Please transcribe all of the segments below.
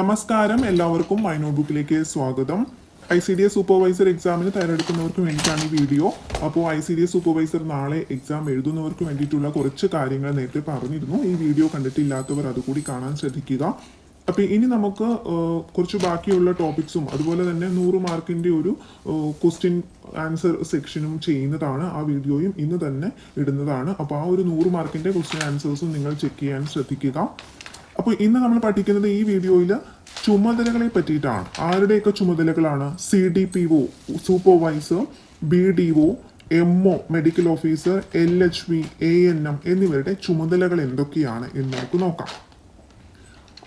നമസ്കാരം. എല്ലാവർക്കും മൈ നോട്ട്ബുക്കിലേക്ക് സ്വാഗതം. I C D S supervisor എക്സാമിന് തയ്യാറെടുക്കുന്നവർക്ക് വേണ്ടിയിട്ടാണ് ഈ വീഡിയോ. അപ്പോൾ I C D S supervisor നാളെ എക്സാം എഴുതുന്നവർക്ക് വേണ്ടിയിട്ടുള്ള കുറച്ച് കാര്യങ്ങൾ നേരത്തെ പറഞ്ഞിരുന്നു. ഈ വീഡിയോ കണ്ടിട്ടില്ലാത്തവർ അതുകൂടി കാണാൻ ശ്രദ്ധിക്കുക. അപ്പോൾ ഇനി നമുക്ക് കുറച്ച് ബാക്കിയുള്ള ടോപ്പിക്സും അതുപോലെ തന്നെ നൂറ് മാർക്കിന്റെ ഒരു ക്വസ്റ്റ്യൻ ആൻസർ സെക്ഷനും ചെയ്യുന്നതാണ് ആ വീഡിയോയും ഇന്ന് തന്നെ ഇടുന്നതാണ്. അപ്പോൾ ആ ഒരു നൂറ് മാർക്കിന്റെ ക്വസ്റ്റ്യൻ ആൻസേഴ്സും നിങ്ങൾ ചെക്ക് ചെയ്യാൻ ശ്രദ്ധിക്കുക. അപ്പോൾ ഇന്ന് നമ്മൾ പഠിക്കുന്നത് ഈ വീഡിയോയിൽ ചുമതലകളെ പറ്റിയിട്ടാണ്. ആരുടെയൊക്കെ ചുമതലകളാണ്? C D P O supervisor B D O M O medical officer L H V A N M എന്നിവരുടെ ചുമതലകൾ എന്തൊക്കെയാണ് എന്ന് നമുക്ക് നോക്കാം.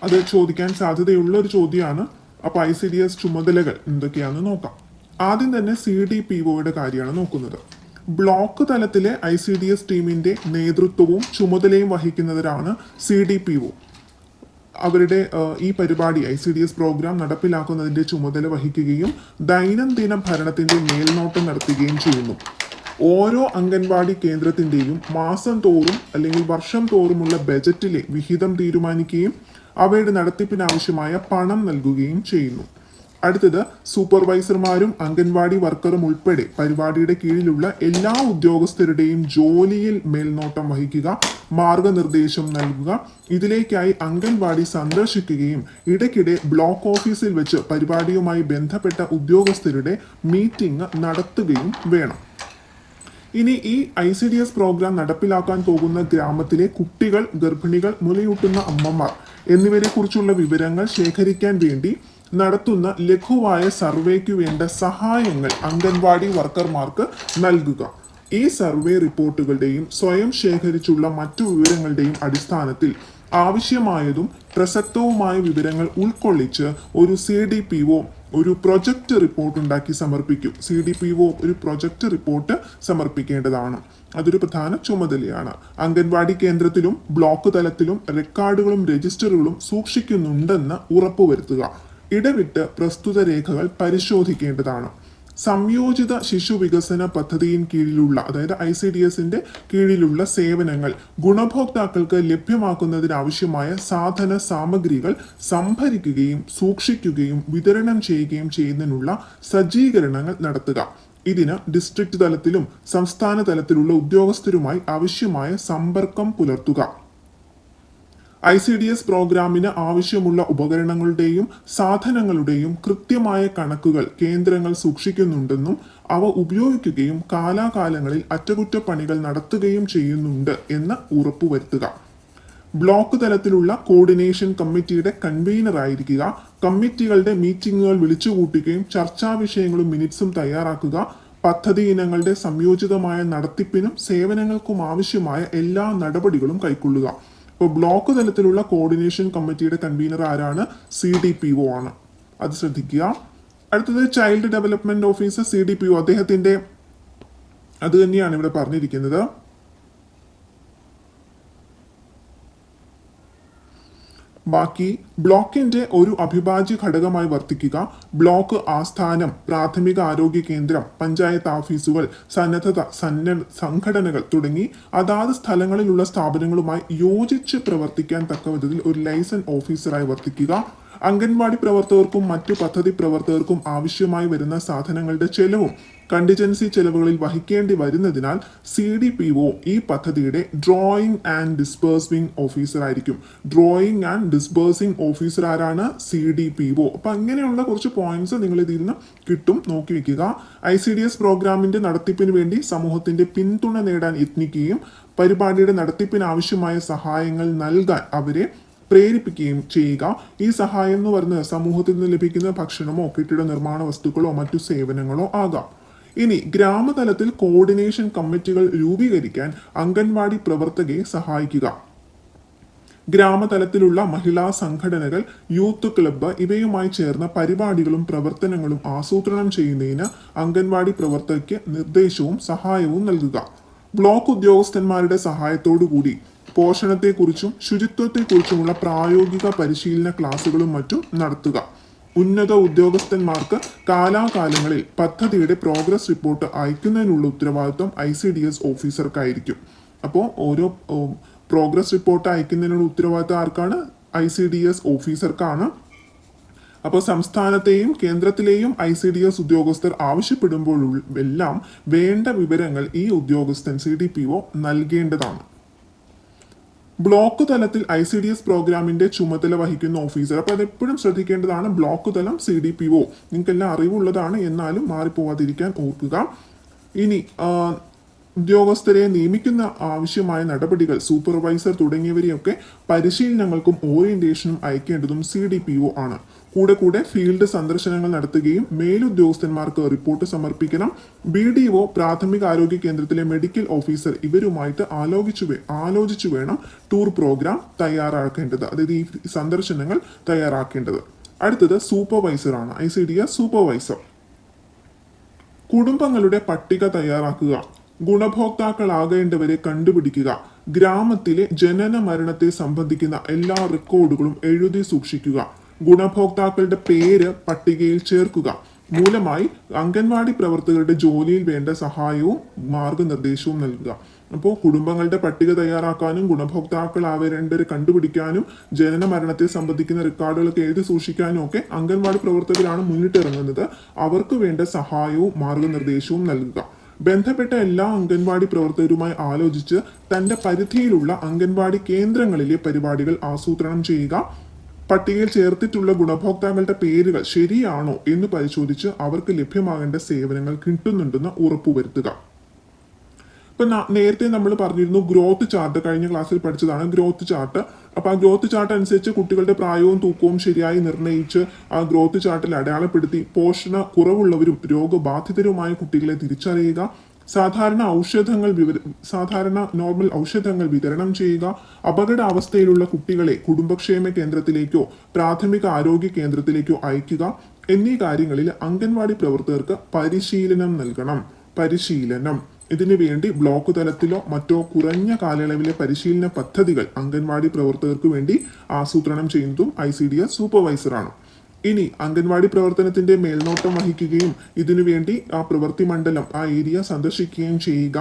അത് ചോദിക്കാൻ സാധ്യതയുള്ള ഒരു ചോദ്യമാണ്. അപ്പോൾ ഐ സി ഡി എസ് ചുമതലകൾ എന്തൊക്കെയാണെന്ന് നോക്കാം. ആദ്യം തന്നെ സി ഡി പി ഒയുടെ കാര്യമാണ് നോക്കുന്നത്. ബ്ലോക്ക് തലത്തിലെ ഐ സി ഡി എസ് ടീമിന്റെ നേതൃത്വവും ചുമതലയും വഹിക്കുന്നവരാണ് സി ഡി പി ഒ അവരുടെ ഈ പരിപാടി I C D S programme നടപ്പിലാക്കുന്നതിന്റെ ചുമതല വഹിക്കുകയും ദൈനംദിന ഭരണത്തിന്റെ മേൽനോട്ടം നടത്തുകയും ചെയ്യുന്നു. ഓരോ അംഗൻവാടി കേന്ദ്രത്തിന്റെയും മാസം തോറും അല്ലെങ്കിൽ വർഷം തോറുമുള്ള ബജറ്റിലെ വിഹിതം തീരുമാനിക്കുകയും അവയുടെ നടത്തിപ്പിനാവശ്യമായ പണം നൽകുകയും ചെയ്യുന്നു. അടുത്തത് സൂപ്പർവൈസർമാരും അംഗൻവാടി വർക്കറും ഉൾപ്പെടെ പരിപാടിയുടെ കീഴിലുള്ള എല്ലാ ഉദ്യോഗസ്ഥരുടെയും ജോലിയിൽ മേൽനോട്ടം വഹിക്കുക മാർഗനിർദ്ദേശം നൽകുക ഇതിലേക്കായി അംഗൻവാടി സന്ദർശിക്കുകയും ഇടയ്ക്കിടെ ബ്ലോക്ക് ഓഫീസിൽ വെച്ച് പരിപാടിയുമായി ബന്ധപ്പെട്ട ഉദ്യോഗസ്ഥരുടെ മീറ്റിംഗ് നടത്തുകയും വേണം. ഇനി ഈ I C D S programme നടപ്പിലാക്കാൻ പോകുന്ന ഗ്രാമത്തിലെ കുട്ടികൾ ഗർഭിണികൾ മുലയൂട്ടുന്ന അമ്മമാർ എന്നിവരെ കുറിച്ചുള്ള വിവരങ്ങൾ ശേഖരിക്കാൻ വേണ്ടി നടത്തുന്ന ലഘുവായ സർവേക്ക് വേണ്ട സഹായങ്ങൾ അംഗൻവാടി വർക്കർമാർക്ക് നൽകുക. ഈ സർവേ റിപ്പോർട്ടുകളുടെയും സ്വയം ശേഖരിച്ചുള്ള മറ്റു വിവരങ്ങളുടെയും അടിസ്ഥാനത്തിൽ ആവശ്യമായതും പ്രസക്തവുമായ വിവരങ്ങൾ ഉൾക്കൊള്ളിച്ച് ഒരു സി ഡി പി ഒ ഒരു പ്രൊജക്റ്റ് റിപ്പോർട്ട് ഉണ്ടാക്കി സമർപ്പിക്കും. സി ഡി പി ഒ ഒരു പ്രൊജക്റ്റ് റിപ്പോർട്ട് സമർപ്പിക്കേണ്ടതാണ്. അതൊരു പ്രധാന ചുമതലയാണ്. അംഗൻവാടി കേന്ദ്രത്തിലും ബ്ലോക്ക് തലത്തിലും റെക്കോർഡുകളും രജിസ്റ്ററുകളും സൂക്ഷിക്കുന്നുണ്ടെന്ന് ഉറപ്പുവരുത്തുക. ഇടവിട്ട് പ്രസ്തുത രേഖകൾ പരിശോധിക്കേണ്ടതാണ്. സംയോജിത ശിശു വികസന പദ്ധതിയിൻ കീഴിലുള്ള അതായത് ഐ സി ഡി എസിന്റെ കീഴിലുള്ള സേവനങ്ങൾ ഗുണഭോക്താക്കൾക്ക് ലഭ്യമാക്കുന്നതിനാവശ്യമായ സാധന സാമഗ്രികൾ സംഭരിക്കുകയും സൂക്ഷിക്കുകയും വിതരണം ചെയ്യുകയും ചെയ്യുന്നതിനുള്ള സജ്ജീകരണങ്ങൾ നടത്തുക. ഇതിന് ഡിസ്ട്രിക്ട് തലത്തിലും സംസ്ഥാന തലത്തിലുള്ള ഉദ്യോഗസ്ഥരുമായി ആവശ്യമായ സമ്പർക്കം പുലർത്തുക. ഐ സി ഡി എസ് പ്രോഗ്രാമിന് ആവശ്യമുള്ള ഉപകരണങ്ങളുടെയും സാധനങ്ങളുടെയും കൃത്യമായ കണക്കുകൾ കേന്ദ്രങ്ങൾ സൂക്ഷിക്കുന്നുണ്ടെന്നും അവ ഉപയോഗിക്കുകയും കാലാകാലങ്ങളിൽ അറ്റകുറ്റപ്പണികൾ നടത്തുകയും ചെയ്യുന്നുണ്ട് എന്ന് ഉറപ്പുവരുത്തുക. ബ്ലോക്ക് തലത്തിലുള്ള കോർഡിനേഷൻ കമ്മിറ്റിയുടെ കൺവീനർ ആയിരിക്കുക കമ്മിറ്റികളുടെ മീറ്റിംഗുകൾ വിളിച്ചുകൂട്ടുകയും ചർച്ചാ വിഷയങ്ങളും മിനിറ്റ്സും തയ്യാറാക്കുക. പദ്ധതി ഇനങ്ങളുടെ സംയോജിതമായ നടത്തിപ്പിനും സേവനങ്ങൾക്കും ആവശ്യമായ എല്ലാ നടപടികളും കൈക്കൊള്ളുക. ഇപ്പോൾ ബ്ലോക്ക് തലത്തിലുള്ള കോർഡിനേഷൻ കമ്മിറ്റിയുടെ കൺവീനർ ആരാണ്? സി ഡി പി ഒ ആണ്. അത് ശ്രദ്ധിക്കുക. അടുത്തത് child development officer C D P O അദ്ദേഹത്തിന്റെ അത് തന്നെയാണ് ഇവിടെ പറഞ്ഞിരിക്കുന്നത്. ബാക്കി ബ്ലോക്കിന്റെ ഒരു അഭിഭാജ്യ ഘടകമായി വർത്തിക്കുക. ബ്ലോക്ക് ആസ്ഥാനം പ്രാഥമിക ആരോഗ്യ കേന്ദ്രം പഞ്ചായത്ത് ഓഫീസുകൾ സന്നദ്ധത സന്ന സംഘടനകൾ തുടങ്ങി അതാത് സ്ഥലങ്ങളിലുള്ള സ്ഥാപനങ്ങളുമായി യോജിച്ച് പ്രവർത്തിക്കാൻ തക്ക വിധത്തിൽ ഒരു ലൈസൻസ് ഓഫീസറായി വർത്തിക്കുക. അംഗൻവാടി പ്രവർത്തകർക്കും മറ്റു പദ്ധതി പ്രവർത്തകർക്കും ആവശ്യമായി വരുന്ന സാധനങ്ങളുടെ ചെലവും കണ്ടിജൻസി ചെലവുകളിൽ വഹിക്കേണ്ടി വരുന്നതിനാൽ സി ഡി പി ഒ ഈ പദ്ധതിയുടെ ഡ്രോയിങ് ആൻഡ് ഡിസ്പേഴ്സിംഗ് ഓഫീസർ ആയിരിക്കും. ഡ്രോയിങ് ആൻഡ് ഡിസ്പേഴ്സിംഗ് ഓഫീസർ ആരാണ്? സി ഡി പി ഒ അപ്പൊ അങ്ങനെയുള്ള കുറച്ച് പോയിന്റ്സ് നിങ്ങൾ ഇതിൽ നിന്ന് കിട്ടും. നോക്കി വെക്കുക. ഐ സി ഡി എസ് പ്രോഗ്രാമിന്റെ നടത്തിപ്പിന് വേണ്ടി സമൂഹത്തിന്റെ പിന്തുണ നേടാൻ യത്നിക്കുകയും പരിപാടിയുടെ നടത്തിപ്പിന് ആവശ്യമായ സഹായങ്ങൾ നൽകാൻ അവരെ പ്രേരിപ്പിക്കുകയും ചെയ്യുക. ഈ സഹായം എന്ന് പറയുന്നത് സമൂഹത്തിൽ നിന്ന് ലഭിക്കുന്ന ഭക്ഷണമോ കെട്ടിട നിർമ്മാണ വസ്തുക്കളോ മറ്റു സേവനങ്ങളോ ആകാം. ഇനി ഗ്രാമതലത്തിൽ കോർഡിനേഷൻ കമ്മിറ്റികൾ രൂപീകരിക്കാൻ അംഗൻവാടി പ്രവർത്തകയെ സഹായിക്കുക. ഗ്രാമതലത്തിലുള്ള മഹിളാ സംഘടനകൾ യൂത്ത് ക്ലബ്ബ് ഇവയുമായി ചേർന്ന പരിപാടികളും പ്രവർത്തനങ്ങളും ആസൂത്രണം ചെയ്യുന്നതിന് അംഗൻവാടി പ്രവർത്തകയ്ക്ക് നിർദ്ദേശവും സഹായവും നൽകുക. ബ്ലോക്ക് ഉദ്യോഗസ്ഥന്മാരുടെ സഹായത്തോടുകൂടി പോഷണത്തെക്കുറിച്ചും ശുചിത്വത്തെക്കുറിച്ചുമുള്ള പ്രായോഗിക പരിശീലന ക്ലാസുകളും മറ്റും നടത്തുക. ഉന്നത ഉദ്യോഗസ്ഥന്മാർക്ക് കാലാകാലങ്ങളിൽ പദ്ധതിയുടെ പ്രോഗ്രസ് റിപ്പോർട്ട് അയക്കുന്നതിനുള്ള ഉത്തരവാദിത്വം ഐ സി ഡി എസ് ഓഫീസർക്കായിരിക്കും. അപ്പോൾ ഓരോ പ്രോഗ്രസ് റിപ്പോർട്ട് അയക്കുന്നതിനുള്ള ഉത്തരവാദിത്വം ആർക്കാണ്? ഐ സി ഡി എസ് ഓഫീസർക്കാണ്. അപ്പോൾ സംസ്ഥാനത്തെയും കേന്ദ്രത്തിലെയും ഐ സി ഡി എസ് ഉദ്യോഗസ്ഥർ ആവശ്യപ്പെടുമ്പോഴെല്ലാം വേണ്ട വിവരങ്ങൾ ഈ ഉദ്യോഗസ്ഥൻ സി ഡി പി ഒ നൽകേണ്ടതാണ്. ബ്ലോക്ക് തലത്തിൽ ഐ സി ഡി എസ് പ്രോഗ്രാമിന്റെ ചുമതല വഹിക്കുന്ന ഓഫീസർ. അത് എപ്പോഴും ശ്രദ്ധിക്കേണ്ടതാണ് ബ്ലോക്ക് തലം സി ഡി പി ഒ. നിങ്ങൾക്കെല്ലാം അറിവുള്ളതാണ് എന്നാലും മാറിപ്പോവാതിരിക്കാൻ ഓർക്കുക. ഇനി ഉദ്യോഗസ്ഥരെ നിയമിക്കുന്ന ആവശ്യമായ നടപടികൾ സൂപ്പർവൈസർ തുടങ്ങിയവരെയൊക്കെ പരിശീലനങ്ങൾക്കും ഓറിയന്റേഷനും അയക്കേണ്ടതും സി ഡി പി ഒ ആണ്. കൂടെ കൂടെ ഫീൽഡ് സന്ദർശനങ്ങൾ നടത്തുകയും മേലുദ്യോഗസ്ഥന്മാർക്ക് റിപ്പോർട്ട് സമർപ്പിക്കണം. ബി ഡി ഒ പ്രാഥമിക ആരോഗ്യ കേന്ദ്രത്തിലെ മെഡിക്കൽ ഓഫീസർ ഇവരുമായിട്ട് ആലോചിച്ചു ആലോചിച്ചു വേണം ടൂർ പ്രോഗ്രാം തയ്യാറാക്കേണ്ടത്. അതായത് ഈ സന്ദർശനങ്ങൾ തയ്യാറാക്കേണ്ടത്. അടുത്തത് സൂപ്പർവൈസർ ആണ്. I C D S supervisor കുടുംബങ്ങളുടെ പട്ടിക തയ്യാറാക്കുക. ഗുണഭോക്താക്കളാകേണ്ടവരെ കണ്ടുപിടിക്കുക. ഗ്രാമത്തിലെ ജനന മരണത്തെ സംബന്ധിക്കുന്ന എല്ലാ റെക്കോർഡുകളും എഴുതി സൂക്ഷിക്കുക. ഗുണഭോക്താക്കളുടെ പേര് പട്ടികയിൽ ചേർക്കുക. മൂലമായി അംഗൻവാടി പ്രവർത്തകരുടെ ജോലിയിൽ വേണ്ട സഹായവും മാർഗനിർദ്ദേശവും നൽകുക. അപ്പോൾ കുടുംബങ്ങളുടെ പട്ടിക തയ്യാറാക്കാനും ഗുണഭോക്താക്കൾ ആവരേണ്ടവരെ കണ്ടുപിടിക്കാനും ജനന മരണത്തെ സംബന്ധിക്കുന്ന റെക്കോർഡുകളൊക്കെ എഴുതി സൂക്ഷിക്കാനും ഒക്കെ അംഗൻവാടി പ്രവർത്തകരാണ് മുന്നിട്ടിറങ്ങുന്നത്. അവർക്ക് വേണ്ട സഹായവും മാർഗനിർദ്ദേശവും നൽകുക. ബന്ധപ്പെട്ട എല്ലാ അംഗൻവാടി പ്രവർത്തകരുമായി ആലോചിച്ച് തന്റെ പരിധിയിലുള്ള അംഗൻവാടി കേന്ദ്രങ്ങളിലെ പരിപാടികൾ ആസൂത്രണം ചെയ്യുക. പട്ടികയിൽ ചേർത്തിട്ടുള്ള ഗുണഭോക്താക്കളുടെ പേരുകൾ ശരിയാണോ എന്ന് പരിശോധിച്ച് അവർക്ക് ലഭ്യമാകേണ്ട സേവനങ്ങൾ കിട്ടുന്നുണ്ടെന്ന് ഉറപ്പുവരുത്തുക ഇപ്പം നേരത്തെ നമ്മൾ പറഞ്ഞിരുന്നു ഗ്രോത്ത് ചാർട്ട് കഴിഞ്ഞ ക്ലാസ്സിൽ പഠിച്ചതാണ് ഗ്രോത്ത് ചാർട്ട് അപ്പം ആ ഗ്രോത്ത് ചാർട്ട് അനുസരിച്ച് കുട്ടികളുടെ പ്രായവും തൂക്കവും ശരിയായി നിർണയിച്ച് ആ ഗ്രോത്ത് ചാർട്ടിൽ അടയാളപ്പെടുത്തി പോഷണ കുറവുള്ളവരും രോഗബാധിതരുമായ കുട്ടികളെ തിരിച്ചറിയുക സാധാരണ ഔഷധങ്ങൾ സാധാരണ നോർമൽ ഔഷധങ്ങൾ വിതരണം ചെയ്യുക അപകടാവസ്ഥയിലുള്ള കുട്ടികളെ കുടുംബക്ഷേമ കേന്ദ്രത്തിലേക്കോ പ്രാഥമിക ആരോഗ്യ കേന്ദ്രത്തിലേക്കോ അയക്കുക എന്നീ കാര്യങ്ങളിൽ അംഗൻവാടി പ്രവർത്തകർക്ക് പരിശീലനം നൽകണം. പരിശീലനം. ഇതിനു വേണ്ടി ബ്ലോക്ക് തലത്തിലോ മറ്റോ കുറഞ്ഞ കാലയളവിലെ പരിശീലന പദ്ധതികൾ അംഗൻവാടി പ്രവർത്തകർക്ക് വേണ്ടി ആസൂത്രണം ചെയ്യുന്നതും ഐ സി ഡി എസ് സൂപ്പർവൈസറാണ്. ഇനി അംഗൻവാടി പ്രവർത്തനത്തിന്റെ മേൽനോട്ടം വഹിക്കുകയും ഇതിനുവേണ്ടി ആ പ്രവൃത്തി മണ്ഡലം ആ ഏരിയ സന്ദർശിക്കുകയും ചെയ്യുക.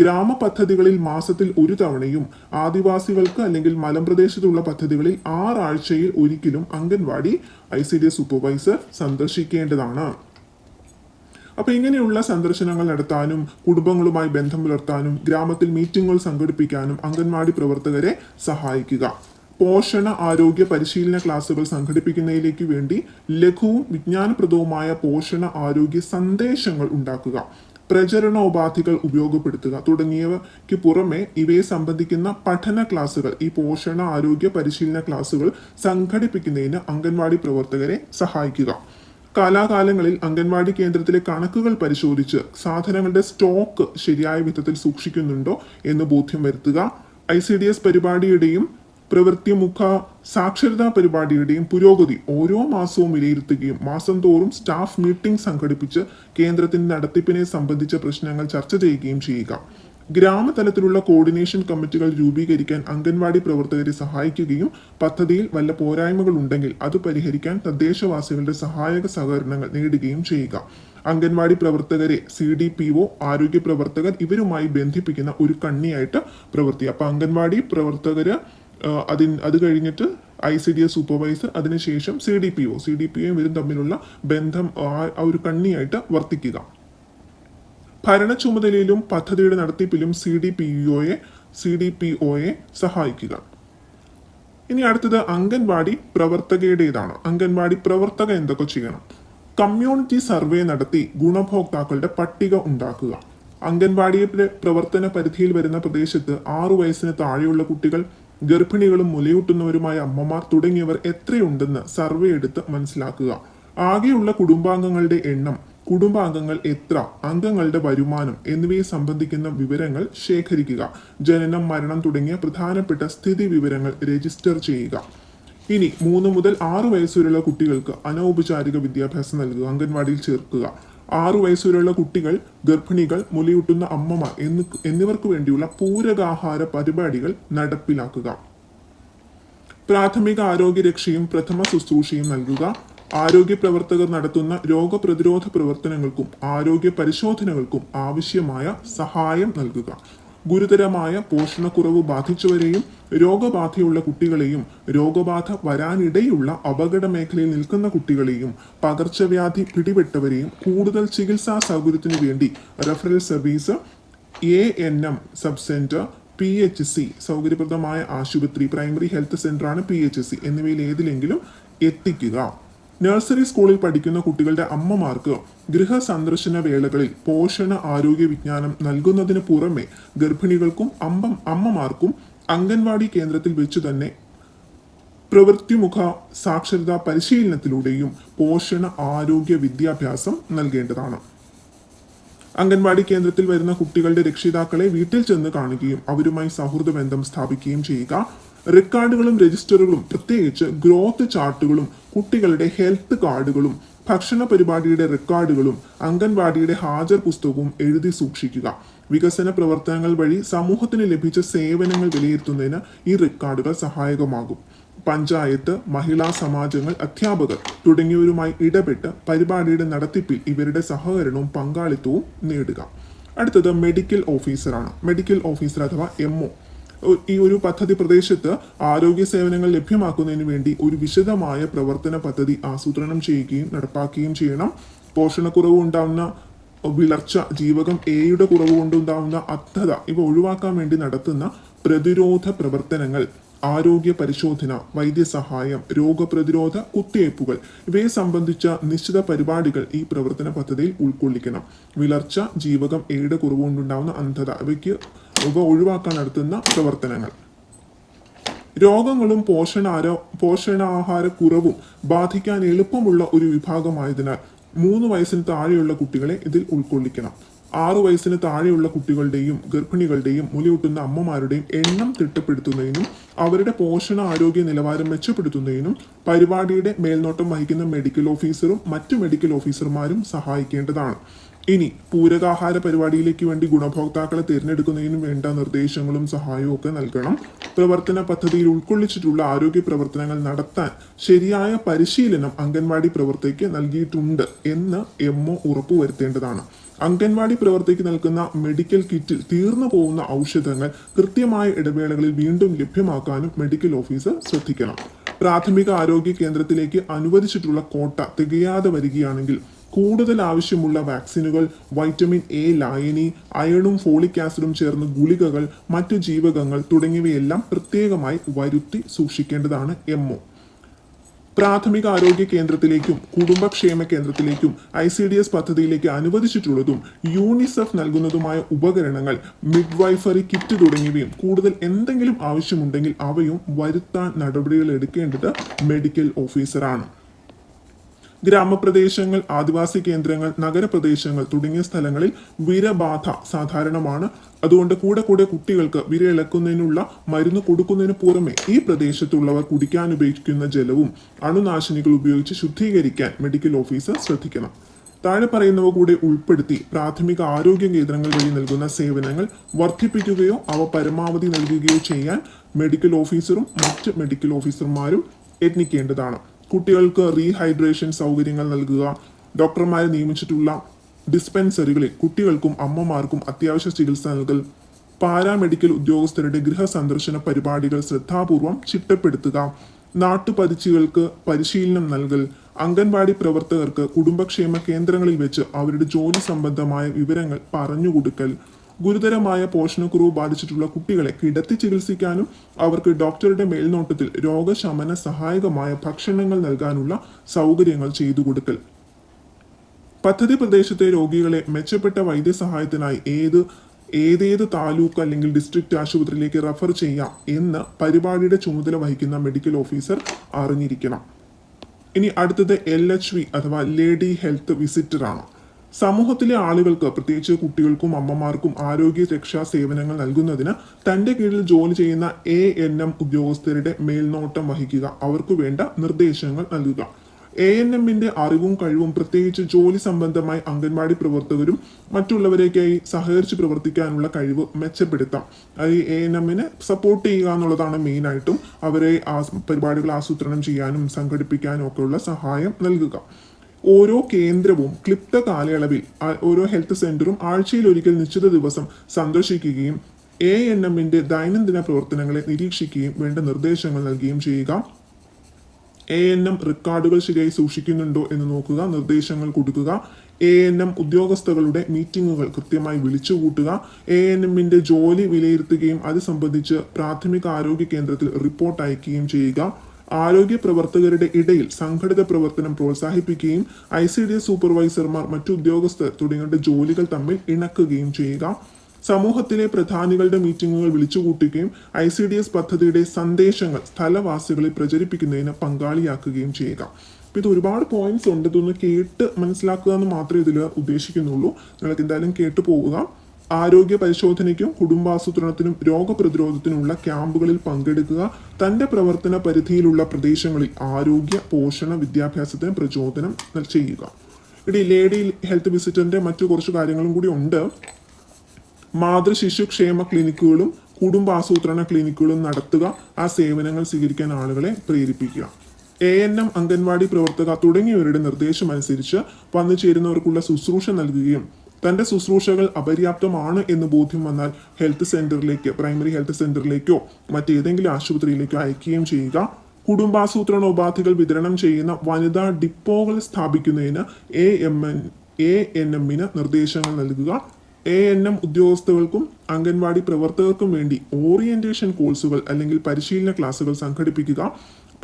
ഗ്രാമപദ്ധതികളിൽ മാസത്തിൽ ഒരു തവണയും ആദിവാസികൾക്ക് അല്ലെങ്കിൽ മലമ്പ്രദേശത്തുള്ള പദ്ധതികളിൽ ആറാഴ്ചയിൽ ഒരിക്കലും anganwadi I C D supervisor സന്ദർശിക്കേണ്ടതാണ്. അപ്പോൾ ഇങ്ങനെയുള്ള സന്ദർശനങ്ങൾ നടത്താനും കുടുംബങ്ങളുമായി ബന്ധം പുലർത്താനും ഗ്രാമത്തിൽ മീറ്റിങ്ങുകൾ സംഘടിപ്പിക്കാനും അംഗൻവാടി പ്രവർത്തകരെ സഹായിക്കുക. പോഷണ ആരോഗ്യ പരിശീലന ക്ലാസുകൾ സംഘടിപ്പിക്കുന്നതിലേക്ക് വേണ്ടി ലഘുവും വിജ്ഞാനപ്രദവുമായ പോഷണ ആരോഗ്യ സന്ദേശങ്ങൾ ഉണ്ടാക്കുക പ്രചരണോപാധികൾ ഉപയോഗപ്പെടുത്തുക തുടങ്ങിയവയ്ക്ക് പുറമെ ഇവയെ സംബന്ധിക്കുന്ന പഠന ക്ലാസുകൾ ഈ പോഷണ ആരോഗ്യ പരിശീലന ക്ലാസുകൾ സംഘടിപ്പിക്കുന്നതിന് അംഗൻവാടി പ്രവർത്തകരെ സഹായിക്കുക. കാലാകാലങ്ങളിൽ അംഗൻവാടി കേന്ദ്രത്തിലെ കണക്കുകൾ പരിശോധിച്ച് സാധനങ്ങളുടെ സ്റ്റോക്ക് ശരിയായ വിധത്തിൽ സൂക്ഷിക്കുന്നുണ്ടോ എന്ന് ബോധ്യം വരുത്തുക ഐ സി ഡി എസ് പരിപാടിയുടെയും പ്രവൃത്തിമുഖ സാക്ഷരതാ പരിപാടിയുടെയും പുരോഗതി ഓരോ മാസവും വിലയിരുത്തുകയും മാസം തോറും സ്റ്റാഫ് മീറ്റിംഗ് സംഘടിപ്പിച്ച് കേന്ദ്രത്തിന്റെ നടത്തിപ്പിനെ സംബന്ധിച്ച പ്രശ്നങ്ങൾ ചർച്ച ചെയ്യുകയും ചെയ്യുക. ഗ്രാമതലത്തിലുള്ള കോർഡിനേഷൻ കമ്മിറ്റികൾ രൂപീകരിക്കാൻ അംഗൻവാടി പ്രവർത്തകരെ സഹായിക്കുകയും പദ്ധതിയിൽ വല്ല പോരായ്മകൾ ഉണ്ടെങ്കിൽ അത് പരിഹരിക്കാൻ തദ്ദേശവാസികളുടെ സഹായക സഹകരണങ്ങൾ നേടുകയും ചെയ്യുക. അംഗൻവാടി പ്രവർത്തകരെ സി ഡി പി ഒ ആരോഗ്യ പ്രവർത്തകർ ഇവരുമായി ബന്ധിപ്പിക്കുന്ന ഒരു കണ്ണിയായിട്ട് പ്രവർത്തി അപ്പൊ അംഗൻവാടി പ്രവർത്തകര് അതിൻ അത് കഴിഞ്ഞിട്ട് I C D S supervisor അതിനുശേഷം C D P O C D P O ഇവരും തമ്മിലുള്ള ബന്ധം ആ ഒരു കണ്ണിയായിട്ട് വർത്തിക്കുക. ഭരണ ചുമതലയിലും പദ്ധതിയുടെ നടത്തിപ്പിലും സി ഡി പി ഒയെ സി ഡി പി ഒയെ സഹായിക്കുക. ഇനി അടുത്തത് അംഗൻവാടി പ്രവർത്തകയുടേതാണ്. അംഗൻവാടി പ്രവർത്തക എന്തൊക്കെ ചെയ്യണം? കമ്മ്യൂണിറ്റി സർവേ നടത്തി ഗുണഭോക്താക്കളുടെ പട്ടിക ഉണ്ടാക്കുക. അംഗൻവാടിയുടെ പ്രവർത്തന പരിധിയിൽ വരുന്ന പ്രദേശത്ത് ആറു വയസ്സിന് താഴെയുള്ള കുട്ടികൾ ഗർഭിണികളും മുലയൂട്ടുന്നവരുമായ അമ്മമാർ തുടങ്ങിയവർ എത്രയുണ്ടെന്ന് സർവേ എടുത്ത് മനസ്സിലാക്കുക. ആകെയുള്ള കുടുംബാംഗങ്ങളുടെ എണ്ണം കുടുംബാംഗങ്ങൾ എത്ര അംഗങ്ങളുടെ വരുമാനം എന്നിവയെ സംബന്ധിക്കുന്ന വിവരങ്ങൾ ശേഖരിക്കുക. ജനനം മരണം തുടങ്ങിയ പ്രധാനപ്പെട്ട സ്ഥിതി വിവരങ്ങൾ രജിസ്റ്റർ ചെയ്യുക. ഇനി മൂന്ന് മുതൽ ആറ് വയസ്സുവരെയുള്ള കുട്ടികൾക്ക് അനൗപചാരിക വിദ്യാഭ്യാസം നൽകുക അംഗൻവാടിയിൽ ചേർക്കുക. ആറു വയസ്സുവരെയുള്ള കുട്ടികൾ ഗർഭിണികൾ മുലയൂട്ടുന്ന അമ്മമാർ എന്ന് എന്നിവർക്ക് വേണ്ടിയുള്ള പൂരകാഹാര പരിപാടികൾ നടപ്പിലാക്കുക. പ്രാഥമിക ആരോഗ്യ രക്ഷയും പ്രഥമ ശുശ്രൂഷയും നൽകുക. ആരോഗ്യ പ്രവർത്തകർ നടത്തുന്ന രോഗപ്രതിരോധ പ്രവർത്തനങ്ങൾക്കും ആരോഗ്യ പരിശോധനകൾക്കും ആവശ്യമായ സഹായം നൽകുക. ഗുരുതരമായ പോഷണക്കുറവ് ബാധിച്ചവരെയും രോഗബാധയുള്ള കുട്ടികളെയും രോഗബാധ വരാനിടയുള്ള അപകട മേഖലയിൽ നിൽക്കുന്ന കുട്ടികളെയും പകർച്ചവ്യാധി പിടിപെട്ടവരെയും കൂടുതൽ ചികിത്സാ സൗകര്യത്തിനു വേണ്ടി referral service A N M sub centre P H C സൗകര്യപ്രദമായ ആശുപത്രി പ്രൈമറി ഹെൽത്ത് സെന്ററാണ് പി എച്ച് സി. എന്നിവയിൽ ഏതിലെങ്കിലും എത്തിക്കുക. നഴ്സറി സ്കൂളിൽ പഠിക്കുന്ന കുട്ടികളുടെ അമ്മമാർക്ക് ഗൃഹ സന്ദർശന വേളകളിൽ പോഷണ ആരോഗ്യ വിജ്ഞാനം നൽകുന്നതിന് പുറമെ ഗർഭിണികൾക്കും അമ്പം അമ്മമാർക്കും അംഗൻവാടി കേന്ദ്രത്തിൽ വെച്ച് തന്നെ പ്രവൃത്തിമുഖ സാക്ഷരതാ പരിശീലനത്തിലൂടെയും പോഷണ ആരോഗ്യ വിദ്യാഭ്യാസം നൽകേണ്ടതാണ്. അംഗൻവാടി കേന്ദ്രത്തിൽ വരുന്ന കുട്ടികളുടെ രക്ഷിതാക്കളെ വീട്ടിൽ ചെന്ന് കാണുകയും അവരുമായി സൗഹൃദ ബന്ധം സ്ഥാപിക്കുകയും ചെയ്യുക. റെക്കോർഡുകളും രജിസ്റ്ററുകളും പ്രത്യേകിച്ച് ഗ്രോത്ത് ചാർട്ടുകളും കുട്ടികളുടെ ഹെൽത്ത് കാർഡുകളും ഭക്ഷണ പരിപാടിയുടെ റെക്കോർഡുകളും അംഗൻവാടിയുടെ ഹാജർ പുസ്തകവും എഴുതി സൂക്ഷിക്കുക. വികസന പ്രവർത്തനങ്ങൾ വഴി സമൂഹത്തിന് ലഭിച്ച സേവനങ്ങൾ വിലയിരുത്തുന്നതിന് ഈ റെക്കോർഡുകൾ സഹായകമാകും. പഞ്ചായത്ത് മഹിളാ സമാജങ്ങൾ അധ്യാപകർ തുടങ്ങിയവരുമായി ഇടപെട്ട് പരിപാടിയുടെ നടത്തിപ്പിൽ ഇവരുടെ സഹകരണവും പങ്കാളിത്തവും നേടുക. അടുത്തത് മെഡിക്കൽ ഓഫീസറാണ് മെഡിക്കൽ ഓഫീസർ അഥവാ എം ഈ ഒരു പദ്ധതി പ്രദേശത്ത് ആരോഗ്യ സേവനങ്ങൾ ലഭ്യമാക്കുന്നതിന് വേണ്ടി ഒരു വിശദമായ പ്രവർത്തന പദ്ധതി ആസൂത്രണം ചെയ്യുകയും നടപ്പാക്കുകയും ചെയ്യണം. പോഷണക്കുറവ് ഉണ്ടാവുന്ന വിളർച്ച ജീവകം എയുടെ കുറവ് കൊണ്ടുണ്ടാവുന്ന അന്ധത ഇവ ഒഴിവാക്കാൻ വേണ്ടി നടത്തുന്ന പ്രതിരോധ പ്രവർത്തനങ്ങൾ ആരോഗ്യ പരിശോധന വൈദ്യസഹായം രോഗപ്രതിരോധ കുത്തിവയ്പ്പുകൾ ഇവയെ സംബന്ധിച്ച നിശ്ചിത പരിപാടികൾ ഈ പ്രവർത്തന പദ്ധതിയിൽ ഉൾക്കൊള്ളിക്കണം. വിളർച്ച ജീവകം എയുടെ കുറവ് കൊണ്ടുണ്ടാവുന്ന അന്ധത ഇവയ്ക്ക് ഇവ ഒഴിവാക്കാൻ നടത്തുന്ന പ്രവർത്തനങ്ങൾ. രോഗങ്ങളും പോഷണാരോ പോഷണാഹാര കുറവും ബാധിക്കാൻ എളുപ്പമുള്ള ഒരു വിഭാഗമായതിനാൽ മൂന്ന് വയസ്സിന് താഴെയുള്ള കുട്ടികളെ ഇതിൽ ഉൾക്കൊള്ളിക്കണം. ആറു വയസ്സിന് താഴെയുള്ള കുട്ടികളുടെയും ഗർഭിണികളുടെയും മുലയൂട്ടുന്ന അമ്മമാരുടെയും എണ്ണം തിട്ടപ്പെടുത്തുന്നതിനും അവരുടെ പോഷണ ആരോഗ്യ നിലവാരം മെച്ചപ്പെടുത്തുന്നതിനും പരിപാടിയുടെ മേൽനോട്ടം വഹിക്കുന്ന മെഡിക്കൽ ഓഫീസറും മറ്റു മെഡിക്കൽ ഓഫീസർമാരും സഹായിക്കേണ്ടതാണ്. ഇനി പൂരകാഹാര പരിപാടിയിലേക്ക് വേണ്ടി ഗുണഭോക്താക്കളെ തിരഞ്ഞെടുക്കുന്നതിന് വേണ്ട നിർദ്ദേശങ്ങളും സഹായവും ഒക്കെ നൽകണം. പ്രവർത്തന പദ്ധതിയിൽ ഉൾക്കൊള്ളിച്ചിട്ടുള്ള ആരോഗ്യ പ്രവർത്തനങ്ങൾ നടത്താൻ ശരിയായ പരിശീലനം അംഗൻവാടി പ്രവർത്തിക്ക് നൽകിയിട്ടുണ്ട് എന്ന് എം ഒ ഉറപ്പുവരുത്തേണ്ടതാണ്. അംഗൻവാടി പ്രവർത്തിക്ക് നൽകുന്ന മെഡിക്കൽ കിറ്റിൽ തീർന്നു പോകുന്ന ഔഷധങ്ങൾ കൃത്യമായ ഇടവേളകളിൽ വീണ്ടും ലഭ്യമാക്കാനും മെഡിക്കൽ ഓഫീസർ ശ്രദ്ധിക്കണം. പ്രാഥമിക ആരോഗ്യ കേന്ദ്രത്തിലേക്ക് അനുവദിച്ചിട്ടുള്ള കോട്ട തികയാതെ വരികയാണെങ്കിൽ കൂടുതൽ ആവശ്യമുള്ള വാക്സിനുകൾ വൈറ്റമിൻ എ ലായനി അയണും ഫോളിക് ആസിഡും ചേർന്ന ഗുളികകൾ മറ്റു ജീവകങ്ങൾ തുടങ്ങിയവയെല്ലാം പ്രത്യേകമായി വരുത്തി സൂക്ഷിക്കേണ്ടതാണ് എംഒ പ്രാഥമിക ആരോഗ്യ കേന്ദ്രത്തിലേക്കും കുടുംബക്ഷേമ കേന്ദ്രത്തിലേക്കും ഐ സി ഡി എസ് പദ്ധതിയിലേക്ക് അനുവദിച്ചിട്ടുള്ളതും യൂണിസെഫ് നൽകുന്നതുമായ ഉപകരണങ്ങൾ മിഡ്വൈഫറി കിറ്റ് തുടങ്ങിയവയും കൂടുതൽ എന്തെങ്കിലും ആവശ്യമുണ്ടെങ്കിൽ അവയും വരുത്താൻ നടപടികൾ എടുക്കേണ്ടത് മെഡിക്കൽ ഓഫീസറാണ്. ഗ്രാമപ്രദേശങ്ങൾ ആദിവാസി കേന്ദ്രങ്ങൾ നഗരപ്രദേശങ്ങൾ തുടങ്ങിയ സ്ഥലങ്ങളിൽ വിരബാധ സാധാരണമാണ്. അതുകൊണ്ട് കൂടെ കൂടെ കുട്ടികൾക്ക് വിര ഇളക്കുന്നതിനുള്ള മരുന്ന് കൊടുക്കുന്നതിന് പുറമെ ഈ പ്രദേശത്തുള്ളവർ കുടിക്കാൻ ഉപയോഗിക്കുന്ന ജലവും അണുനാശിനികൾ ഉപയോഗിച്ച് ശുദ്ധീകരിക്കാൻ മെഡിക്കൽ ഓഫീസർ ശ്രദ്ധിക്കണം. താഴെ പറയുന്നവ കൂടെ ഉൾപ്പെടുത്തി പ്രാഥമിക ആരോഗ്യ കേന്ദ്രങ്ങൾ വഴി നൽകുന്ന സേവനങ്ങൾ വർദ്ധിപ്പിക്കുകയോ അവ പരമാവധി നൽകുകയോ ചെയ്യാൻ മെഡിക്കൽ ഓഫീസറും മറ്റ് മെഡിക്കൽ ഓഫീസർമാരും യത്നിക്കേണ്ടതാണ്. കുട്ടികൾക്ക് റീഹൈഡ്രേഷൻ സൗകര്യങ്ങൾ നൽകുക. ഡോക്ടർമാരെ നിയമിച്ചിട്ടുള്ള ഡിസ്പെൻസറികളിൽ കുട്ടികൾക്കും അമ്മമാർക്കും അത്യാവശ്യ ചികിത്സ നൽകൽ. പാരാമെഡിക്കൽ ഉദ്യോഗസ്ഥരുടെ ഗൃഹ സന്ദർശന പരിപാടികൾ ശ്രദ്ധാപൂർവം ചിട്ടപ്പെടുത്തുക. നാട്ടുപതിച്ചുകൾക്ക് പരിശീലനം നൽകൽ. അംഗൻവാടി പ്രവർത്തകർക്ക് കുടുംബക്ഷേമ കേന്ദ്രങ്ങളിൽ വെച്ച് അവരുടെ ജോലി സംബന്ധമായ വിവരങ്ങൾ പറഞ്ഞുകൊടുക്കൽ. ഗുരുതരമായ പോഷണക്കുറവ് ബാധിച്ചിട്ടുള്ള കുട്ടികളെ കിടത്തി ചികിത്സിക്കാനും അവർക്ക് ഡോക്ടറുടെ മേൽനോട്ടത്തിൽ രോഗശമന സഹായകമായ ഭക്ഷണങ്ങൾ നൽകാനുള്ള സൗകര്യങ്ങൾ ചെയ്തു കൊടുക്കൽ. പദ്ധതി പ്രദേശത്തെ രോഗികളെ മെച്ചപ്പെട്ട വൈദ്യസഹായത്തിനായി ഏത് ഏതേത് താലൂക്ക് അല്ലെങ്കിൽ ഡിസ്ട്രിക്ട് ആശുപത്രിയിലേക്ക് റഫർ ചെയ്യാം എന്ന് പരിപാടിയുടെ ചുമതല വഹിക്കുന്ന മെഡിക്കൽ ഓഫീസർ അറിഞ്ഞിരിക്കണം. ഇനി അടുത്തത് എൽ എച്ച് വി അഥവാ ലേഡി ഹെൽത്ത് വിസിറ്റർ ആണ് സമൂഹത്തിലെ ആളുകൾക്ക് പ്രത്യേകിച്ച് കുട്ടികൾക്കും അമ്മമാർക്കും ആരോഗ്യ രക്ഷാ സേവനങ്ങൾ നൽകുന്നതിന് തന്റെ കീഴിൽ ജോലി ചെയ്യുന്ന എ എൻ എം ഉദ്യോഗസ്ഥരുടെ മേൽനോട്ടം വഹിക്കുക. അവർക്ക് വേണ്ട നിർദ്ദേശങ്ങൾ നൽകുക. എ എൻ എമ്മിന്റെ അറിവും കഴിവും പ്രത്യേകിച്ച് ജോലി സംബന്ധമായി അംഗൻവാടി പ്രവർത്തകരും മറ്റുള്ളവരേക്കായി സഹകരിച്ച് പ്രവർത്തിക്കാനുള്ള കഴിവ് മെച്ചപ്പെടുത്താം. അത് എ എൻ എമ്മിനെ സപ്പോർട്ട് ചെയ്യുക എന്നുള്ളതാണ് മെയിനായിട്ടും അവരെ ആ പരിപാടികൾ ആസൂത്രണം ചെയ്യാനും സംഘടിപ്പിക്കാനും ഒക്കെയുള്ള സഹായം നൽകുക. ഓരോ കേന്ദ്രവും ക്ലിപ്ത കാലയളവിൽ ഓരോ ഹെൽത്ത് സെന്ററും ആഴ്ചയിൽ ഒരിക്കൽ നിശ്ചിത ദിവസം സന്ദർശിക്കുകയും എ എൻ എമ്മിന്റെ ദൈനംദിന പ്രവർത്തനങ്ങളെ നിരീക്ഷിക്കുകയും വേണ്ട നിർദ്ദേശങ്ങൾ നൽകുകയും ചെയ്യുക. എ എൻ എം റെക്കോർഡുകൾ ശരിയായി സൂക്ഷിക്കുന്നുണ്ടോ എന്ന് നോക്കുക നിർദ്ദേശങ്ങൾ കൊടുക്കുക. എ എൻ എം ഉദ്യോഗസ്ഥകളുടെ മീറ്റിംഗുകൾ കൃത്യമായി വിളിച്ചു കൂട്ടുക. എ എൻ എമ്മിന്റെ ജോലി വിലയിരുത്തുകയും അത് സംബന്ധിച്ച് പ്രാഥമിക ആരോഗ്യ കേന്ദ്രത്തിൽ റിപ്പോർട്ട് അയക്കുകയും ചെയ്യുക. ആരോഗ്യ പ്രവർത്തകരുടെ ഇടയിൽ സംഘടിത പ്രവർത്തനം പ്രോത്സാഹിപ്പിക്കുകയും ഐ സി ഡി എസ് സൂപ്പർവൈസർമാർ മറ്റു ഉദ്യോഗസ്ഥർ തുടങ്ങിയവരുടെ ജോലികൾ തമ്മിൽ ഇണക്കുകയും ചെയ്യുക. സമൂഹത്തിലെ പ്രധാനികളുടെ മീറ്റിംഗുകൾ വിളിച്ചുകൂട്ടുകയും ഐ സി ഡി എസ് പദ്ധതിയുടെ സന്ദേശങ്ങൾ സ്ഥലവാസികളെ പ്രചരിപ്പിക്കുന്നതിന് പങ്കാളിയാക്കുകയും ചെയ്യുക. ഇത് ഒരുപാട് പോയിന്റ്സ് ഉണ്ട് ഇതൊന്ന് കേട്ട് മനസ്സിലാക്കുക എന്ന് മാത്രമേ ഇതിൽ ഉദ്ദേശിക്കുന്നുള്ളൂ. നിങ്ങൾക്ക് എന്തായാലും കേട്ടു പോവുക ആരോഗ്യ പരിശോധനയ്ക്കും കുടുംബാസൂത്രണത്തിനും രോഗപ്രതിരോധത്തിനുമുള്ള ക്യാമ്പുകളിൽ പങ്കെടുക്കുക തന്റെ പ്രവർത്തന പരിധിയിലുള്ള പ്രദേശങ്ങളിൽ ആരോഗ്യ പോഷണ വിദ്യാഭ്യാസത്തിന് പ്രചോദനം ചെയ്യുക. ഇടി ലേഡി ഹെൽത്ത് വിസിറ്ററിന്റെ മറ്റു കുറച്ച് കാര്യങ്ങളും കൂടി ഉണ്ട്. മാതൃശിശു ക്ഷേമ ക്ലിനിക്കുകളും കുടുംബാസൂത്രണ ക്ലിനിക്കുകളും നടത്തുക ആ സേവനങ്ങൾ സ്വീകരിക്കാൻ ആളുകളെ പ്രേരിപ്പിക്കുക. എ എൻ എം അംഗൻവാടി പ്രവർത്തക തുടങ്ങിയവരുടെ നിർദ്ദേശമനുസരിച്ച് വന്നു ചേരുന്നവർക്കുള്ള ശുശ്രൂഷ നൽകുകയും തന്റെ ശുശ്രൂഷകൾ അപര്യാപ്തമാണ് എന്ന് ബോധ്യം വന്നാൽ ഹെൽത്ത് സെന്ററിലേക്ക് പ്രൈമറി ഹെൽത്ത് സെന്ററിലേക്കോ മറ്റേതെങ്കിലും ആശുപത്രിയിലേക്കോ അയക്കുകയും ചെയ്യുക. കുടുംബാസൂത്രണ ഉപാധികൾ വിതരണം ചെയ്യുന്ന വനിതാ ഡിപ്പോകൾ സ്ഥാപിക്കുന്നതിന് A M N A N എമ്മിന് നിർദ്ദേശങ്ങൾ നൽകുക. എ എൻ എം ഉദ്യോഗസ്ഥർക്കും അംഗൻവാടി പ്രവർത്തകർക്കും വേണ്ടി ഓറിയന്റേഷൻ കോഴ്സുകൾ അല്ലെങ്കിൽ പരിശീലന ക്ലാസുകൾ സംഘടിപ്പിക്കുക.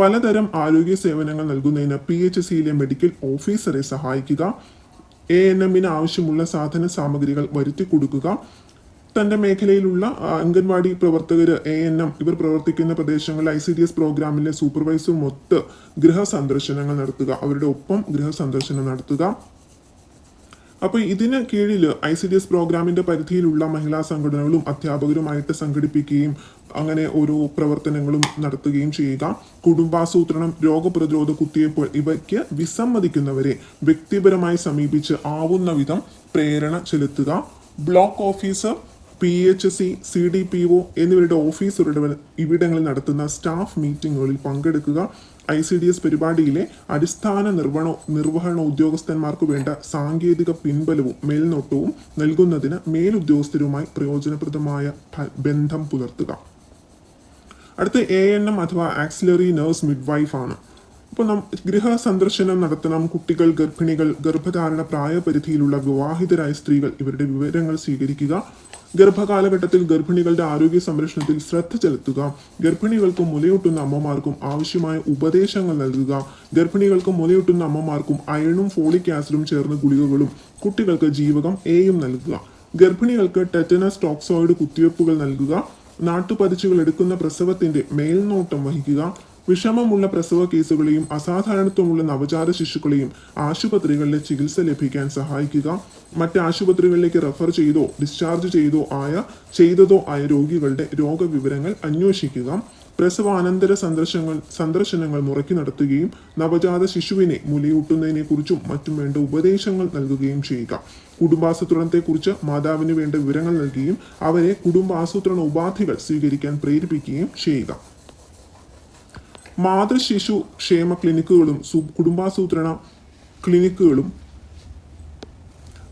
പലതരം ആരോഗ്യ സേവനങ്ങൾ നൽകുന്നതിന് പി എച്ച് സിയിലെ മെഡിക്കൽ ഓഫീസറെ സഹായിക്കുക. എ എൻ എമ്മിന് ആവശ്യമുള്ള സാധന സാമഗ്രികൾ വരുത്തി കൊടുക്കുക. തന്റെ മേഖലയിലുള്ള അംഗൻവാടി പ്രവർത്തകർ എ എൻ എം ഇവർ പ്രവർത്തിക്കുന്ന പ്രദേശങ്ങളിൽ ഐ സി ഡി എസ് പ്രോഗ്രാമിലെ സൂപ്പർവൈസറും ഒത്ത് ഗൃഹ സന്ദർശനങ്ങൾ നടത്തുക. അവരുടെ ഒപ്പം ഗൃഹ സന്ദർശനം നടത്തുക. അപ്പോൾ ഇതിന് കീഴിൽ ഐ സി ഡി എസ് പ്രോഗ്രാമിന്റെ പരിധിയിലുള്ള മഹിളാ സംഘടനകളും അധ്യാപകരുമായിട്ട് സംഘടിപ്പിക്കുകയും അങ്ങനെ ഓരോ പ്രവർത്തനങ്ങളും നടത്തുകയും ചെയ്യുക. കുടുംബാസൂത്രണം രോഗപ്രതിരോധ കുത്തിവയ്പ്പ് ഇവയ്ക്ക് വിസമ്മതിക്കുന്നവരെ വ്യക്തിപരമായി സമീപിച്ച് ആവുന്ന വിധം പ്രേരണ ചെലുത്തുക. Block officer P H C C D P O എന്നിവരുടെ ഓഫീസറുടെ ഇവിടങ്ങളിൽ നടത്തുന്ന സ്റ്റാഫ് മീറ്റിങ്ങുകളിൽ പങ്കെടുക്കുക. ഐ സി ഡി എസ് പരിപാടിയിലെ അടിസ്ഥാന നിർവഹണ നിർവഹണ ഉദ്യോഗസ്ഥന്മാർക്ക് വേണ്ട സാങ്കേതിക പിൻബലവും മേൽനോട്ടവും നൽകുന്നതിന് മേലുദ്യോഗസ്ഥരുമായി പ്രയോജനപ്രദമായ ബന്ധം പുലർത്തുക. അടുത്ത എ എൻ എം അഥവാ ആക്സിലറി നേഴ്സ് മിഡ്വൈഫ് ആണ് അപ്പോൾ നാം ഗൃഹ സന്ദർശനം നടത്തണം. കുട്ടികൾ ഗർഭിണികൾ ഗർഭധാരണ പ്രായപരിധിയിലുള്ള വിവാഹിതരായ സ്ത്രീകൾ ഇവരുടെ വിവരങ്ങൾ സ്വീകരിക്കുക. ഗർഭകാലഘട്ടത്തിൽ ഗർഭിണികളുടെ ആരോഗ്യ സംരക്ഷണത്തിൽ ശ്രദ്ധ ചെലുത്തുക. ഗർഭിണികൾക്കും മുലയൂട്ടുന്ന അമ്മമാർക്കും ആവശ്യമായ ഉപദേശങ്ങൾ നൽകുക. ഗർഭിണികൾക്കും മുലയൂട്ടുന്ന അമ്മമാർക്കും അയണും ഫോളിക് ആസിഡും ചേർന്ന ഗുളികകളും കുട്ടികൾക്ക് ജീവകം എയും നൽകുക. ഗർഭിണികൾക്ക് ടെറ്റനസ് ടോക്സോയിഡ് കുത്തിവയ്പ്പുകൾ നൽകുക. നാട്ടുപതിച്ചുകൾ എടുക്കുന്ന പ്രസവത്തിന്റെ മേൽനോട്ടം വഹിക്കുക. വിഷമമുള്ള പ്രസവ കേസുകളെയും അസാധാരണത്വമുള്ള നവജാത ശിശുക്കളെയും ആശുപത്രികളിലെ ചികിത്സ ലഭിക്കാൻ സഹായിക്കുക. മറ്റ് ആശുപത്രികളിലേക്ക് റെഫർ ചെയ്തോ ഡിസ്ചാർജ് ചെയ്തോ ആയ ചെയ്തതോ ആയ രോഗികളുടെ രോഗവിവരങ്ങൾ അന്വേഷിക്കുക. പ്രസവാനന്തര സന്ദർശനങ്ങൾ സന്ദർശനങ്ങൾ മുറക്കി നടത്തുകയും നവജാത ശിശുവിനെ മുലയൂട്ടുന്നതിനെ കുറിച്ചും മറ്റും വേണ്ട ഉപദേശങ്ങൾ നൽകുകയും ചെയ്യുക. കുടുംബാസൂത്രണത്തെക്കുറിച്ച് മാതാവിന് വേണ്ട വിവരങ്ങൾ നൽകുകയും അവരെ കുടുംബാസൂത്രണ ഉപാധികൾ സ്വീകരിക്കാൻ പ്രേരിപ്പിക്കുകയും ചെയ്യുക. മാതൃശിശു ക്ഷേമ ക്ലിനിക്കുകളും കുടുംബാസൂത്രണ ക്ലിനിക്കുകളും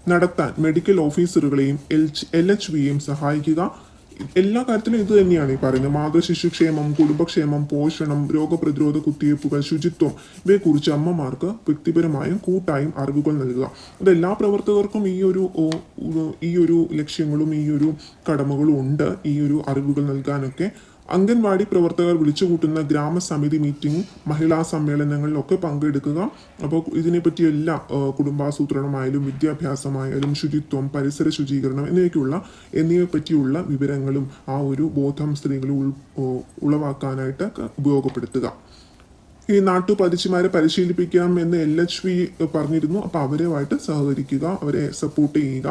നടത്താൻ മെഡിക്കൽ ഓഫീസറുകളെയും എൽ എൽ എച്ച് വിയെയും സഹായിക്കുക. എല്ലാ കാര്യത്തിലും ഇത് തന്നെയാണ് ഈ പറയുന്നത്. മാതൃശിശു ക്ഷേമം കുടുംബക്ഷേമം പോഷണം രോഗപ്രതിരോധ കുത്തിവയ്പ്പുകൾ ശുചിത്വം ഇവയെക്കുറിച്ച് അമ്മമാർക്ക് വ്യക്തിപരമായും കൂട്ടായും അറിവുകൾ നൽകുക. അത് എല്ലാ പ്രവർത്തകർക്കും ഈ ഒരു ഈ ഒരു ലക്ഷ്യങ്ങളും ഈ ഒരു കടമകളും ഉണ്ട്. ഈ ഒരു അറിവുകൾ നൽകാനൊക്കെ അംഗൻവാടി പ്രവർത്തകർ വിളിച്ചുകൂട്ടുന്ന ഗ്രാമസമിതി മീറ്റിംഗ് മഹിളാ സമ്മേളനങ്ങളിലൊക്കെ പങ്കെടുക്കുക. അപ്പോൾ ഇതിനെപ്പറ്റി എല്ലാം ആ, കുടുംബാസൂത്രണമായാലും വിദ്യാഭ്യാസമായാലും ശുചിത്വം പരിസര ശുചീകരണം എന്നിവയ്ക്കുള്ള എന്നിവയെ പറ്റിയുള്ള വിവരങ്ങളും ആ ഒരു ബോധം സ്ത്രീകൾ ഉളവാക്കാനായിട്ട് ഉപയോഗപ്പെടുത്തുക. ഈ നാട്ടുപതിച്ചുമാരെ പരിശീലിപ്പിക്കാം എന്ന് എൽ എച്ച് വി പറഞ്ഞിരുന്നു. അപ്പോൾ അവരുമായിട്ട് സഹകരിക്കുക അവരെ സപ്പോർട്ട് ചെയ്യുക.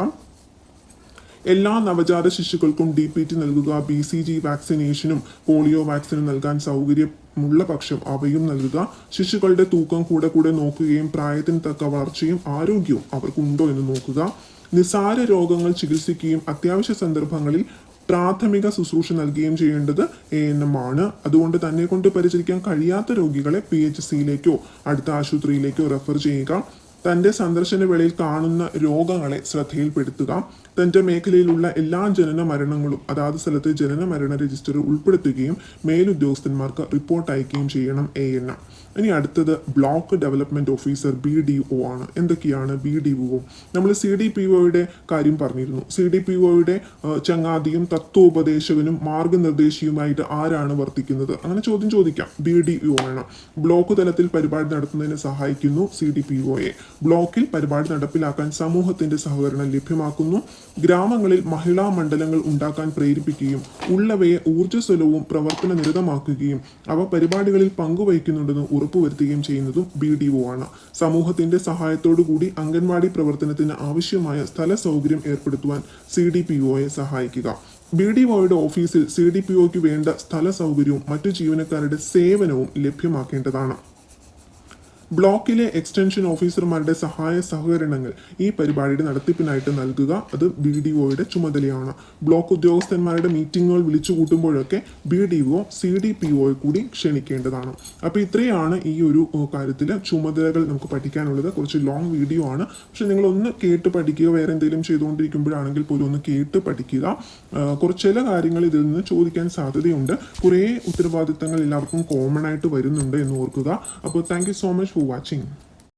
എല്ലാ നവജാത ശിശുക്കൾക്കും ഡി പി ടി നൽകുക ബി സി ജി വാക്സിനേഷനും പോളിയോ വാക്സിനും നൽകാൻ സൗകര്യമുള്ള പക്ഷം അവയും നൽകുക. ശിശുക്കളുടെ തൂക്കം കൂടെ കൂടെ നോക്കുകയും പ്രായത്തിന് തക്ക വളർച്ചയും ആരോഗ്യവും അവർക്കുണ്ടോ എന്ന് നോക്കുക. നിസാര രോഗങ്ങൾ ചികിത്സിക്കുകയും അത്യാവശ്യ സന്ദർഭങ്ങളിൽ പ്രാഥമിക ശുശ്രൂഷ നൽകുകയും ചെയ്യേണ്ടത് എ എൻ എം ആണ്. അതുകൊണ്ട് തന്നെ കൊണ്ട് പരിചരിക്കാൻ കഴിയാത്ത രോഗികളെ പി എച്ച് സിയിലേക്കോ അടുത്ത ആശുപത്രിയിലേക്കോ റെഫർ ചെയ്യുക. തന്റെ സന്ദർശന വേളയിൽ കാണുന്ന രോഗങ്ങളെ ശ്രദ്ധയിൽപ്പെടുത്തുക തന്റെ മേഖലയിലുള്ള എല്ലാ ജനന മരണങ്ങളും അതാത് സ്ഥലത്തെ ജനന മരണ രജിസ്റ്ററിൽ ഉൾപ്പെടുത്തുകയും മേലുദ്യോഗസ്ഥന്മാർക്ക് റിപ്പോർട്ട് അയക്കുകയും ചെയ്യണം എ എൻ ഇനി അടുത്തത് block development officer B D O ആണ്. എന്തൊക്കെയാണ് ബി ഡി ഒ? നമ്മൾ സി ഡി പി ഒയുടെ കാര്യം പറഞ്ഞിരുന്നു. സി ഡി പി ഒയുടെ ചങ്ങാതിയും തത്വോപദേശകനും മാർഗനിർദ്ദേശിയുമായിട്ട് ആരാണ് വർത്തിക്കുന്നത്? അങ്ങനെ ചോദ്യം ചോദിക്കാം. ബി ഡി ഒ ആണ്. ബ്ലോക്ക് തലത്തിൽ പരിപാടി നടത്തുന്നതിന് സഹായിക്കുന്നു സി ഡി പി ഒയെ. ബ്ലോക്കിൽ പരിപാടി നടപ്പിലാക്കാൻ സമൂഹത്തിന്റെ സഹകരണം ലഭ്യമാക്കുന്നു. ഗ്രാമങ്ങളിൽ മഹിളാ മണ്ഡലങ്ങൾ ഉണ്ടാക്കാൻ പ്രേരിപ്പിക്കുകയും ഉള്ളവയെ ഊർജസ്വലവും പ്രവർത്തന നിരതമാക്കുകയും അവ പരിപാടികളിൽ പങ്കുവഹിക്കുന്നുണ്ടെന്ന് ഉറപ്പുവരുത്തുകയും ചെയ്യുന്നതും ബി ഡി ഒ ആണ്. സമൂഹത്തിന്റെ സഹായത്തോടുകൂടി അംഗൻവാടി പ്രവർത്തനത്തിന് ആവശ്യമായ സ്ഥല സൗകര്യം ഏർപ്പെടുത്തുവാൻ സി ഡി പി ഒയെ സഹായിക്കുക. ബി ഡി ഒയുടെ ഓഫീസിൽ സി ഡി പി ഒക്ക് വേണ്ട സ്ഥല സൗകര്യവും മറ്റു ജീവനക്കാരുടെ സേവനവും ലഭ്യമാക്കേണ്ടതാണ്. ബ്ലോക്കിലെ എക്സ്റ്റൻഷൻ ഓഫീസർമാരുടെ സഹായ സഹകരണങ്ങൾ ഈ പരിപാടിയുടെ നടത്തിപ്പിനായിട്ട് നൽകുക. അത് ബി ഡി ഒയുടെ ചുമതലയാണ്. ബ്ലോക്ക് ഉദ്യോഗസ്ഥന്മാരുടെ മീറ്റിങ്ങുകൾ വിളിച്ചു കൂട്ടുമ്പോഴൊക്കെ B D O C D P ഒയെ കൂടി ക്ഷണിക്കേണ്ടതാണ്. അപ്പോൾ ഇത്രയാണ് ഈ ഒരു കാര്യത്തിൽ ചുമതലകൾ നമുക്ക് പഠിക്കാനുള്ളത്. കുറച്ച് ലോങ് വീഡിയോ ആണ്. പക്ഷെ നിങ്ങൾ ഒന്ന് കേട്ട് പഠിക്കുക വേറെ എന്തെങ്കിലും ചെയ്തുകൊണ്ടിരിക്കുമ്പോഴാണെങ്കിൽ പോലും ഒന്ന് കേട്ട് പഠിക്കുക. കുറച്ച് ചില കാര്യങ്ങൾ ഇതിൽ നിന്ന് ചോദിക്കാൻ സാധ്യതയുണ്ട്. കുറേ ഉത്തരവാദിത്തങ്ങൾ എല്ലാവർക്കും കോമൺ ആയിട്ട് വരുന്നുണ്ട് എന്ന് ഓർക്കുക. അപ്പോൾ താങ്ക് സോ മച്ച് watching.